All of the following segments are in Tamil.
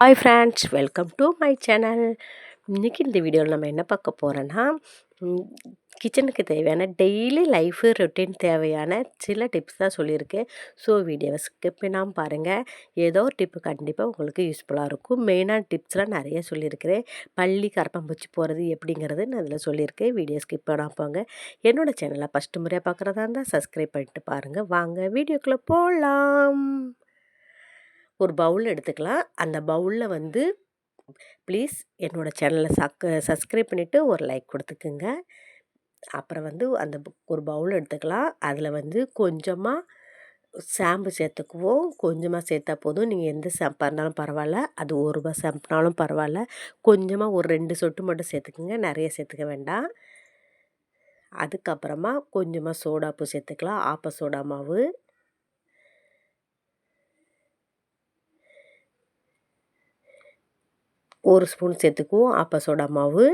Hi friends welcome to my channel இன்றைக்கி இந்த வீடியோவில் நம்ம என்ன பார்க்க போகிறோன்னா கிச்சனுக்கு தேவையான டெய்லி லைஃபு ரொட்டீன் தேவையான சில டிப்ஸ் தான் சொல்லியிருக்கேன். ஸோ வீடியோவை ஸ்கிப் பண்ணாமல் பாருங்கள் ஏதோ ஒரு டிப்பு கண்டிப்பாக உங்களுக்கு யூஸ்ஃபுல்லாக இருக்கும். மெயினான டிப்ஸ்லாம் நிறைய சொல்லியிருக்கிறேன். பள்ளி கரப்பம்பூச்சி போகிறது எப்படிங்கிறது நான் அதில் சொல்லியிருக்கேன். வீடியோ ஸ்கிப் பண்ணாமல் போங்க. என்னோடய சேனலை ஃபஸ்ட்டு முறையாக பார்க்குறதா இருந்தால் சப்ஸ்கிரைப் பண்ணிட்டு பாருங்கள் வாங்க வீடியோக்குள்ளே போகலாம் ஒரு பவுல் எடுத்துக்கலாம். அந்த பவுலில் வந்து ப்ளீஸ் என்னோடய சேனலை சக் சப்ஸ்கிரைப் பண்ணிவிட்டு ஒரு லைக் கொடுத்துக்குங்க. அப்புறம் வந்து அந்த ஒரு பவுல் எடுத்துக்கலாம். அதில் வந்து கொஞ்சமாக ஷாம்பு சேர்த்துக்குவோம். கொஞ்சமாக சேர்த்தா போதும். நீங்கள் எந்த ஷாம்பாக இருந்தாலும் பரவாயில்ல அது ஒரு ரூபா சாம்புனாலும் பரவாயில்ல கொஞ்சமாக ஒரு ரெண்டு சொட்டு மட்டும் சேர்த்துக்குங்க. நிறைய சேர்த்துக்க வேண்டாம். அதுக்கப்புறமா கொஞ்சமாக சோடாப்பு சேர்த்துக்கலாம். ஆப்ப சோடா மாவு. ஒரு ஸ்பூன் சேர்த்துக்குவோம். ஆப்ப சோடா மாவு.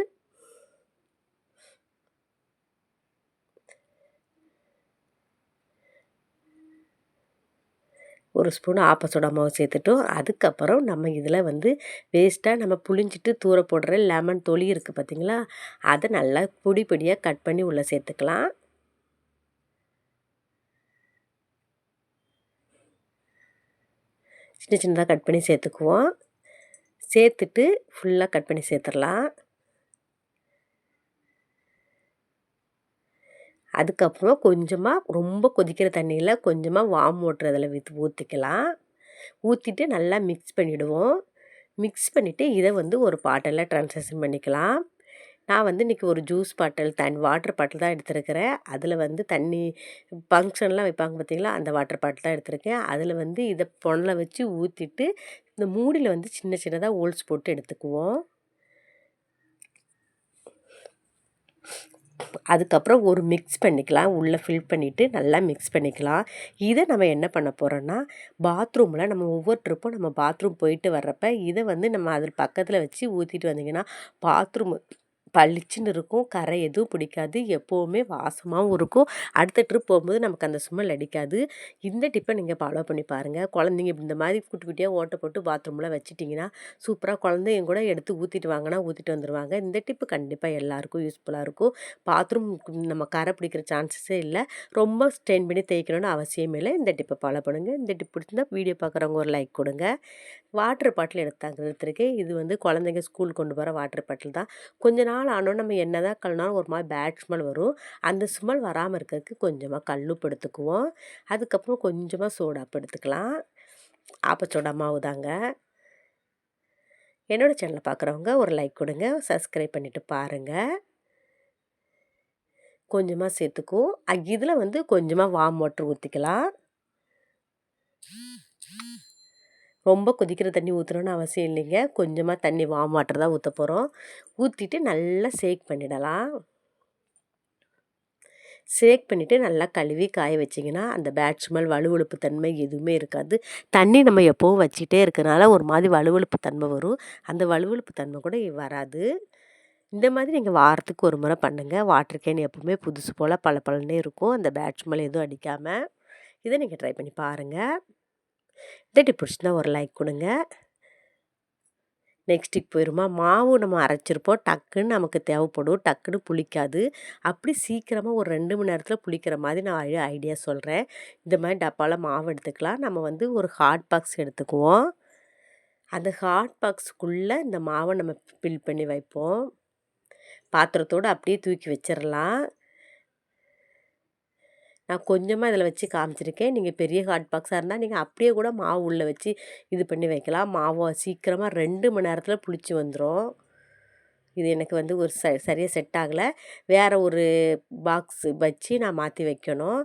ஒரு ஸ்பூன் ஆப்பசோடா மாவு சேர்த்துட்டோம். அதுக்கப்புறம் நம்ம இதில் வந்து வேஸ்ட்டாக நம்ம புளிஞ்சிட்டு தூர போடுற லெமன் தொளி இருக்குது பார்த்திங்களா அதை நல்லா பொடி பொடியாக கட் பண்ணி உள்ளே சேர்த்துக்கலாம். சின்ன சின்னதாக கட் பண்ணி சேர்த்துக்குவோம். சேர்த்துட்டு ஃபுல்லாக கட் பண்ணி சேர்த்துடலாம். அதுக்கப்புறம் கொஞ்சமாக ரொம்ப கொதிக்கிற தண்ணியில் கொஞ்சமாக வாம் வாட்டர் அதில் விற்று ஊற்றிக்கலாம் ஊற்றிட்டு நல்லா மிக்ஸ் பண்ணிவிடுவோம் மிக்ஸ் பண்ணிவிட்டு இதை வந்து ஒரு பாட்டில் ட்ரான்ஸ்லேஷன் பண்ணிக்கலாம். நான் வந்து இன்றைக்கி ஒரு ஜூஸ் பாட்டில் தண்ணி வாட்டர் பாட்டில் தான் எடுத்திருக்கிறேன். அதில் வந்து தண்ணி ஃபங்க்ஷன்லாம் வைப்பாங்க பார்த்திங்களா? அந்த வாட்டர் பாட்டில் தான் எடுத்திருக்கேன். அதில் வந்து இதை பொண்ணில் வச்சு ஊற்றிட்டு இந்த மூடியில் வந்து சின்ன சின்னதாக ஹோல்ஸ் போட்டு எடுத்துக்குவோம். அதுக்கப்புறம் ஒரு மிக்ஸ் பண்ணிக்கலாம். உள்ளே ஃபில் பண்ணிவிட்டு நல்லா மிக்ஸ் பண்ணிக்கலாம். இதை நம்ம என்ன பண்ண போகிறோன்னா பாத்ரூமில் நம்ம ஒவ்வொரு ட்ரிப்பும் நம்ம பாத்ரூம் போயிட்டு வர்றப்ப இதை வந்து நம்ம அதில் பக்கத்தில் வச்சு ஊற்றிட்டு வந்திங்கன்னா பாத்ரூம் பளிச்சுன்னு இருக்கும். கரை எதுவும் பிடிக்காது. எப்போவுமே வாசமாகவும் இருக்கும். அடுத்த ட்ரிப் போகும்போது நமக்கு அந்த ஸ்மெல் அடிக்காது. இந்த டிப்பை நீங்கள் ஃபாலோ பண்ணி பாருங்கள் குழந்தைங்க இந்த மாதிரி குட்டி குட்டியாக ஓட்டை போட்டு பாத்ரூமில் வச்சிட்டிங்கன்னா சூப்பராக குழந்தைங்க கூட எடுத்து ஊற்றிட்டு வாங்கினா ஊற்றிட்டு வந்துடுவாங்க இந்த டிப்பு கண்டிப்பாக எல்லாருக்கும் யூஸ்ஃபுல்லாக இருக்கும். பாத்ரூம் நம்ம கரை பிடிக்கிற சான்சஸே இல்லை. ரொம்ப ஸ்ட்ரெயின் பண்ணி தேய்க்கணும்னு அவசியமே இல்லை. இந்த டிப்பை ஃபாலோ பண்ணுங்கள் இந்த டிப் பிடிச்சிருந்தா வீடியோ பார்க்குறவங்க ஒரு லைக் கொடுங்க. வாட்டர் பாட்டில் எடுத்தாங்க எடுத்துருக்கேன் இது வந்து குழந்தைங்க ஸ்கூல் கொண்டு போகிற வாட்டர் பாட்டில் தான். கொஞ்ச நாள் நாள் நம்ம என்ன தான் கழுனாலும் ஒரு மாதிரி பேட் ஸ்மெல் வரும். அந்த ஸ்மெல் வராமல் இருக்கிறதுக்கு கொஞ்சமாக கல்லுப்பு எடுத்துக்குவோம் அதுக்கப்புறம் கொஞ்சமாக சோடாப்பு எடுத்துக்கலாம் ஆப்பச்சோடா மாவு தாங்க. என்னோடய சேனலை பார்க்குறவங்க ஒரு லைக் கொடுங்க. சப்ஸ்கிரைப் பண்ணிவிட்டு பாருங்கள் கொஞ்சமாக சேர்த்துக்குவோம். இதில் வந்து கொஞ்சமாக வாம் வாட்டர் ஊற்றிக்கலாம் ரொம்ப கொதிக்கிற தண்ணி ஊற்றணும்னு அவசியம் இல்லைங்க. கொஞ்சமாக தண்ணி வாம் வாட்டர் தான் ஊற்ற போகிறோம் ஊற்றிட்டு நல்லா சேக் பண்ணிடலாம். சேக் பண்ணிவிட்டு நல்லா கழுவி காய வச்சிங்கன்னா அந்த பேட் ஸ்மெல் வலுவழுப்பு தன்மை எதுவுமே இருக்காது. தண்ணி நம்ம எப்போவும் வச்சுக்கிட்டே இருக்கிறனால ஒரு மாதிரி வலுவழுப்பு தன்மை வரும். அந்த வலுவழுப்பு தன்மை கூட வராது. இந்த மாதிரி நீங்கள் வாரத்துக்கு ஒரு முறை பண்ணுங்கள் வாட்டர் கேன் எப்போவுமே புதுசு போல் பல பலனே இருக்கும். அந்த பேட் ஸ்மெல் எதுவும் அடிக்காமல் இதை நீங்கள் ட்ரை பண்ணி பாருங்கள் இந்த பிடிச்சினா ஒரு லைக் கொடுங்க. நெக்ஸ்ட்டுக்கு போயிடுமா மாவு நம்ம அரைச்சிருப்போம். டக்குன்னு நமக்கு தேவைப்படும். டக்குன்னு புளிக்காது. அப்படி சீக்கிரமாக ஒரு ரெண்டு மணி நேரத்தில் புளிக்கிற மாதிரி நான் ஐடியா சொல்கிறேன் இந்த மாதிரி டப்பாவில் மாவு எடுத்துக்கலாம். நம்ம வந்து ஒரு ஹாட் பாக்ஸ் எடுத்துக்குவோம். அந்த ஹாட் பாக்ஸுக்குள்ளே இந்த மாவை நம்ம ஃபில் பண்ணி வைப்போம். பாத்திரத்தோடு அப்படியே தூக்கி வச்சிடலாம் நான் கொஞ்சமாக இதில் வச்சு காமிச்சிருக்கேன். நீங்கள் பெரிய ஹாட் பாக்ஸாக இருந்தால் நீங்கள் அப்படியே கூட மாவு உள்ளே வச்சு இது பண்ணி வைக்கலாம். மாவு சீக்கிரமாக ரெண்டு மணி நேரத்தில் புளிச்சு வந்துடும் இது எனக்கு வந்து ஒரு ச சரியாக செட் ஆகலை. வேறு ஒரு பாக்ஸ் வச்சு நான் மாற்றி வைக்கணும்.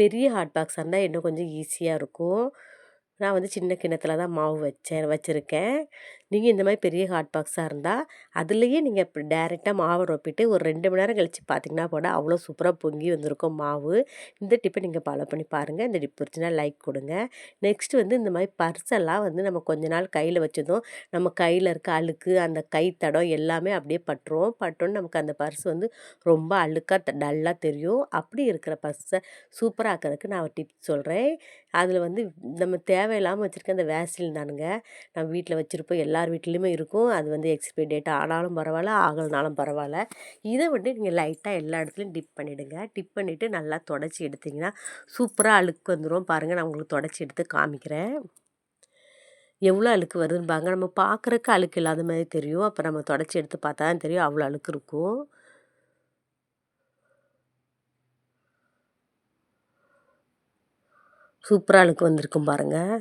பெரிய ஹாட் பாக்ஸாக இருந்தால் இன்னும் கொஞ்சம் ஈஸியாக இருக்கும். நான் வந்து சின்ன கிண்ணத்தில் தான் மாவு வச்சேன் வச்சுருக்கேன். நீங்கள் இந்த மாதிரி பெரிய ஹாட் பாக்ஸாக இருந்தால் அதுலேயே நீங்கள் இப்போ டேரெக்டாக மாவை ரொப்பிட்டு ஒரு ரெண்டு மணி நேரம் கழித்து பார்த்தீங்கன்னா போட அவ்வளோ சூப்பராக பொங்கி வந்திருக்கும் மாவு. இந்த டிப்பை நீங்கள் ஃபாலோ பண்ணி பாருங்கள் இந்த டிப் பிடிச்சினா லைக் கொடுங்க. நெக்ஸ்ட் வந்து இந்த மாதிரி பர்ஸெல்லாம் வந்து நம்ம கொஞ்ச நாள் கையில் வச்சதும் நம்ம கையில் இருக்க அழுக்கு அந்த கை தடம் எல்லாமே அப்படியே பட்டுரும். பட்டோன்னு நமக்கு அந்த பர்ஸ் வந்து ரொம்ப அழுக்காக டல்லாக தெரியும். அப்படி இருக்கிற பர்ஸை சூப்பராக ஆக்கிறதுக்கு நான் டிப்ஸ் சொல்கிறேன் அதில் வந்து நம்ம தேவையில்லாமல் வச்சுருக்க அந்த வேசில் தானுங்க. நம்ம வீட்டில் வச்சுருப்போம் எல்லார் வீட்லேயுமே இருக்கும். அது வந்து எக்ஸ்பிரி டேட் ஆனாலும் பரவாயில்ல ஆகலனாலும் பரவாயில்ல. இதை வந்து நீங்கள் லைட்டாக எல்லா இடத்துலையும் டிப் பண்ணிவிடுங்க டிப் பண்ணிவிட்டு நல்லா தொடச்சி எடுத்திங்கன்னா சூப்பராக அழுக்கு வந்துடும் பாருங்கள் நான் உங்களுக்கு தொடச்சி எடுத்து காமிக்கிறேன். எவ்வளோ அழுக்கு வருதுன்னு பாருங்க. நம்ம பார்க்குறக்கு அழுக்கு இல்லாத மாதிரி தெரியும். அப்போ நம்ம தொடச்சி எடுத்து பார்த்தா தான் தெரியும் அவ்வளோ அழுக்கு இருக்கும். சூப்பராக அழுக்கு வந்திருக்கும் பாருங்கள்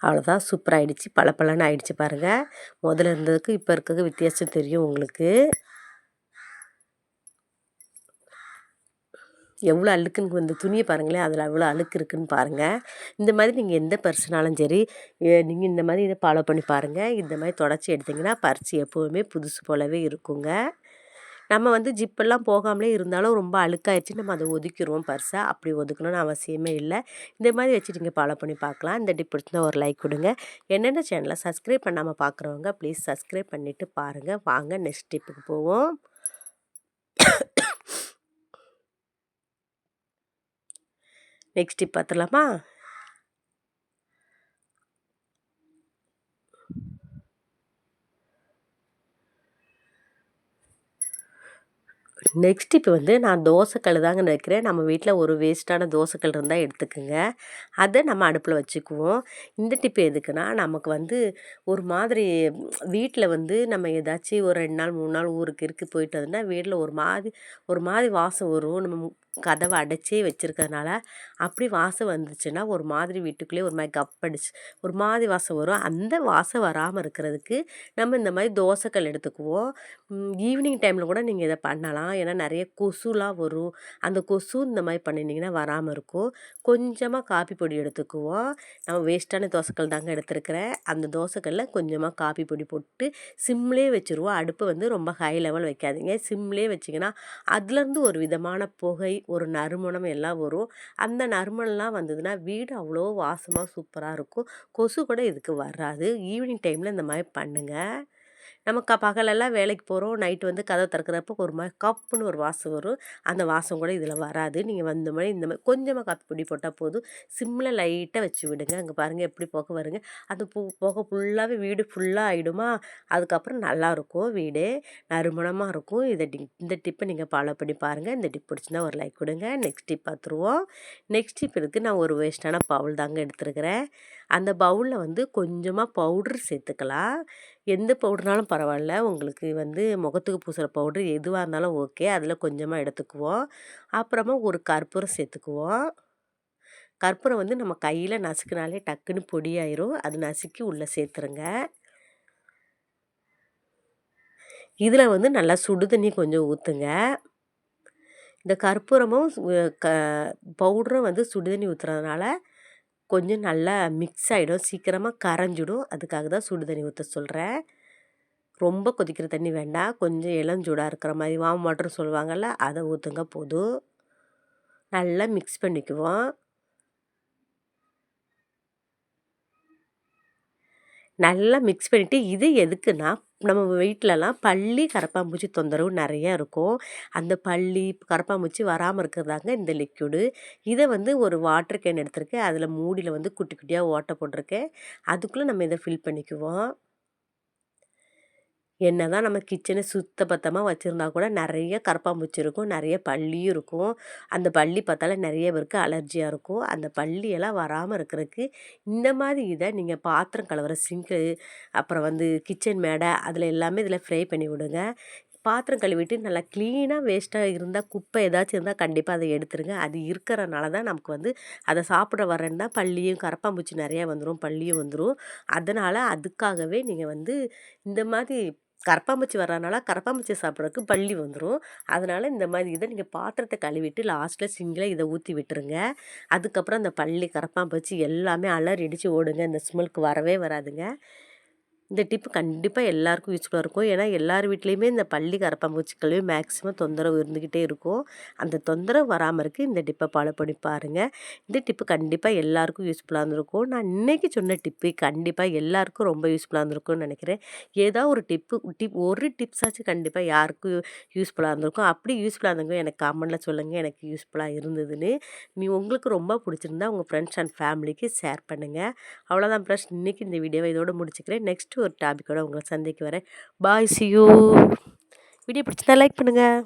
அவ்வளோதான் சூப்பராக ஆகிடுச்சு பளபளன்னு ஆகிடுச்சு பாருங்கள் முதல்ல இருந்ததுக்கு இப்போ இருக்கிறது வித்தியாசம் தெரியும் உங்களுக்கு. எவ்வளோ அழுக்குன்னு இந்த துணியை பாருங்களேன் அதில் அவ்வளோ அழுக்கு இருக்குன்னு பாருங்கள் இந்த மாதிரி நீங்கள் எந்த பர்சனாலும் சரி நீங்கள் இந்த மாதிரி இதை ஃபாலோ பண்ணி பாருங்கள் இந்த மாதிரி தொடச்சி எடுத்திங்கன்னா பரிசு எப்போவுமே புதுசு போலவே இருக்குங்க. நம்ம வந்து ஜிப்பெல்லாம் போகாமலே இருந்தாலும் ரொம்ப அழுக்காயிடுச்சு. நம்ம அதை ஒதுக்கிடுவோம் பர்ஸை அப்படி ஒதுக்கணும்னு அவசியமே இல்லை. இந்த மாதிரி வச்சு நீங்கள் ஃபாலோ பண்ணி பார்க்கலாம். இந்த டிப் பிடிச்சிருந்தா ஒரு லைக் கொடுங்க. என்னென்ன சேனலை சப்ஸ்கிரைப் பண்ணாமல் பார்க்குறவங்க ப்ளீஸ் சப்ஸ்கிரைப் பண்ணிவிட்டு பாருங்கள் வாங்க நெக்ஸ்ட் டிப்புக்கு போவோம். நெக்ஸ்ட் டிப் பார்த்துலாமா நெக்ஸ்ட் இப்போ வந்து நான் தோசைக்கல் தாங்க நினைக்கிறேன். நம்ம வீட்டில் ஒரு வேஸ்ட்டான தோசைக்கல் இருந்தால் எடுத்துக்கோங்க. அதை நம்ம அடுப்பில் வச்சுக்குவோம். இந்த டிப் எதுக்குன்னா நமக்கு வந்து ஒரு மாதிரி வீட்டில் வந்து நம்ம ஏதாச்சும் ஒரு ரெண்டு நாள் மூணு நாள் ஊருக்கு இருக்கு போயிட்டு வந்தோம்னா வீட்டில் ஒரு மாதிரி ஒரு மாதிரி வாசம் வரும். நம்ம கதவை அடைச்சே வச்சுருக்கறனால அப்படி வாசம் வந்துச்சுன்னா ஒரு மாதிரி வீட்டுக்குள்ளேயே ஒரு மாதிரி கப்படிச்சு ஒரு மாதிரி வாசம் வரும். அந்த வாசம் வராமல் இருக்கிறதுக்கு நம்ம இந்த மாதிரி தோசைக்கல் எடுத்துக்குவோம். ஈவினிங் டைமில் கூட நீங்கள் இதை பண்ணலாம். ஏன்னா நிறைய கொசுலாம் வரும். அந்த கொசு இந்த மாதிரி பண்ணினீங்கன்னா வராமல் இருக்கும். கொஞ்சமாக காப்பி பொடி எடுத்துக்குவோம். நம்ம வேஸ்ட்டான தோசைக்கல் தாங்க எடுத்துருக்கிறேன். அந்த தோசைக்கல்லில் கொஞ்சமாக காப்பி பொடி போட்டு சிம்லே வச்சுருவோம். அடுப்பு வந்து ரொம்ப ஹை லெவல் வைக்காதீங்க. சிம்லே வச்சிங்கன்னா அதுலேருந்து ஒரு விதமான புகை ஒரு நறுமணம் எல்லாம் வரும். அந்த நறுமணம்லாம் வந்ததுன்னா வீடு அவ்வளோ வாசமாக சூப்பராக இருக்கும். கொசு கூட இதுக்கு வராது. ஈவினிங் டைமில் இந்த மாதிரி பண்ணுங்கள் நம்ம க பகலெல்லாம் வேலைக்கு போகிறோம் நைட்டு வந்து கதை திறக்கிறப்ப ஒரு மாதிரி கப்புன்னு ஒரு வாசம் வரும். அந்த வாசம் கூட இதில் வராது. நீங்கள் வந்த மாதிரி இந்த மாதிரி கொஞ்சமாக காப்பி பொடி போட்டால் போதும். சிம்மில் லைட்டாக வச்சு விடுங்க. அங்கே பாருங்கள் எப்படி புகை வருங்க. அந்த பூ புகை ஃபுல்லாகவே வீடு ஃபுல்லாக ஆகிடுமா அதுக்கப்புறம் நல்லாயிருக்கும் வீடு. நறுமணமாக இருக்கும். இதை இந்த டிப்பை நீங்கள் ஃபாலோ பண்ணி பாருங்கள் இந்த டிப் பிடிச்சிருந்தா ஒரு லைக் கொடுங்க. நெக்ஸ்ட் டிப் பார்த்துருவோம். நெக்ஸ்ட் டிப் இருக்குது நான் ஒரு வேஸ்ட்டான பவுல் தாங்க எடுத்துருக்கிறேன். அந்த பவுலில் வந்து கொஞ்சமாக பவுட்ரு சேர்த்துக்கலாம். எந்த பவுட்ருனாலும் பரவாயில்ல. உங்களுக்கு வந்து முகத்துக்கு பூசுகிற பவுட்ரு எதுவாக இருந்தாலும் ஓகே. அதில் கொஞ்சமாக எடுத்துக்குவோம். அப்புறமா ஒரு கற்பூரம் சேர்த்துக்குவோம். கற்பூரம் வந்து நம்ம கையில் நசுக்கினாலே டக்குன்னு பொடியாயிரும். அது நசுக்கி உள்ளே சேர்த்துருங்க. இதில் வந்து நல்லா சுடு தண்ணி கொஞ்சம் ஊற்றுங்க இந்த கற்பூரமும் க பவுடரும் வந்து சுடுதண்ணி ஊற்றுறதுனால கொஞ்சம் நல்லா மிக்ஸ் ஆகிடும் சீக்கிரமாக கரைஞ்சிடும். அதுக்காக தான் சுடு தண்ணி ஊற்ற சொல்கிறேன் ரொம்ப கொதிக்கிற தண்ணி வேண்டாம். கொஞ்சம் இளஞ்சூடாக இருக்கிற மாதிரி வாம் வாட்டர் சொல்லுவாங்கள்ல அதை ஊற்றுங்க போதும். நல்லா மிக்ஸ் பண்ணிக்குவோம். நல்லா மிக்ஸ் பண்ணிவிட்டு இது எதுக்குன்னா நம்ம வீட்டிலலாம் பள்ளி கரப்பான்பூச்சி தொந்தரவு நிறையா இருக்கும். அந்த பள்ளி கரப்பான்பூச்சி வராமல் இருக்கிறதாங்க இந்த லிக்யூடு இதை வந்து ஒரு வாட்டர் கேன் எடுத்திருக்கேன். அதில் மூடியில் வந்து குட்டி குட்டியாக ஓட்டை போட்டிருக்கேன். அதுக்குள்ளே நம்ம இதை ஃபில் பண்ணிக்குவோம். என்ன தான் நம்ம கிச்சனை சுத்த பத்தமாக வச்சுருந்தா கூட நிறைய கரப்பாம்பூச்சி இருக்கும் நிறைய பள்ளியும் இருக்கும். அந்த பள்ளி பார்த்தாலே நிறைய பேருக்கு அலர்ஜியாக இருக்கும். அந்த பள்ளியெல்லாம் வராமல் இருக்கிறதுக்கு இந்த மாதிரி இதை நீங்கள் பாத்திரம் கலவர சிங்க்கு அப்புறம் வந்து கிச்சன் மேடை அதில் எல்லாமே இதில் ஃப்ரை பண்ணி விடுங்க. பாத்திரம் கழுவிட்டு நல்லா க்ளீனாக வேஸ்ட்டாக இருந்தால் குப்பை ஏதாச்சும் இருந்தால் கண்டிப்பாக அதை எடுத்துருங்க. அது இருக்கிறனால தான் நமக்கு வந்து அதை சாப்பிட வரேன்னா பள்ளியும் கரப்பாம்பூச்சி நிறையா வந்துடும் பள்ளியும் வந்துடும் அதனால் அதுக்காகவே நீங்கள் வந்து இந்த மாதிரி கரப்பான்பூச்சி வர்றதுனால கரப்பான்பூச்சி சாப்பிட்றதுக்கு பள்ளி வந்துடும் அதனால் இந்த மாதிரி இதை நீங்கள் பாத்திரத்தை கழுவிட்டு லாஸ்ட்டில் சிங்கில் இதை ஊற்றி விட்டுருங்க. அதுக்கப்புறம் அந்த பள்ளி கரப்பாம்பூச்சி எல்லாமே அலறி இடித்து ஓடுங்க. இந்த ஸ்மெல்க்கு வரவே வராதுங்க. இந்த டிப்பு கண்டிப்பாக எல்லாருக்கும் யூஸ்ஃபுல்லாக இருக்கும். ஏன்னா எல்லார் வீட்லேயுமே இந்த பள்ளி கரப்பாம்பூச்சிக்கல்வே மேக்ஸிமம் தொந்தரவு இருந்துக்கிட்டே இருக்கும். அந்த தொந்தரவு வராமல் இருக்குது இந்த டிப்பை ஃபாலோ பண்ணி பாருங்கள் இந்த டிப்பு கண்டிப்பாக எல்லாருக்கும் யூஸ்ஃபுல்லாக இருந்திருக்கும். நான் இன்றைக்கி சொன்ன டிப்பு கண்டிப்பாக எல்லாருக்கும் ரொம்ப யூஸ்ஃபுல்லாக இருந்திருக்கும்னு நினைக்கிறேன். ஏதோ ஒரு டிப்பு டிப் ஒரு டிப்ஸாச்சும் கண்டிப்பாக யாருக்கும் யூஸ்ஃபுல்லாக இருந்திருக்கும். அப்படி யூஸ்ஃபுல்லாக இருந்தவங்க எனக்கு காமனில் சொல்லுங்கள் எனக்கு யூஸ்ஃபுல்லாக இருந்ததுன்னு. நீ உங்களுக்கு ரொம்ப பிடிச்சிருந்தா உங்கள் ஃப்ரெண்ட்ஸ் அண்ட் ஃபேமிலிக்கு ஷேர் பண்ணுங்கள் அவ்வளோதான் ப்ரஷ் இன்றைக்கி இந்த வீடியோவை இதோடு முடிச்சுக்கிறேன். நெக்ஸ்ட் ஒரு டாபிக்கோட உங்களை சந்திக்க வரேன். பாய் சியூ வீடியோ பிடிச்சிருந்தா லைக் பண்ணுங்கள்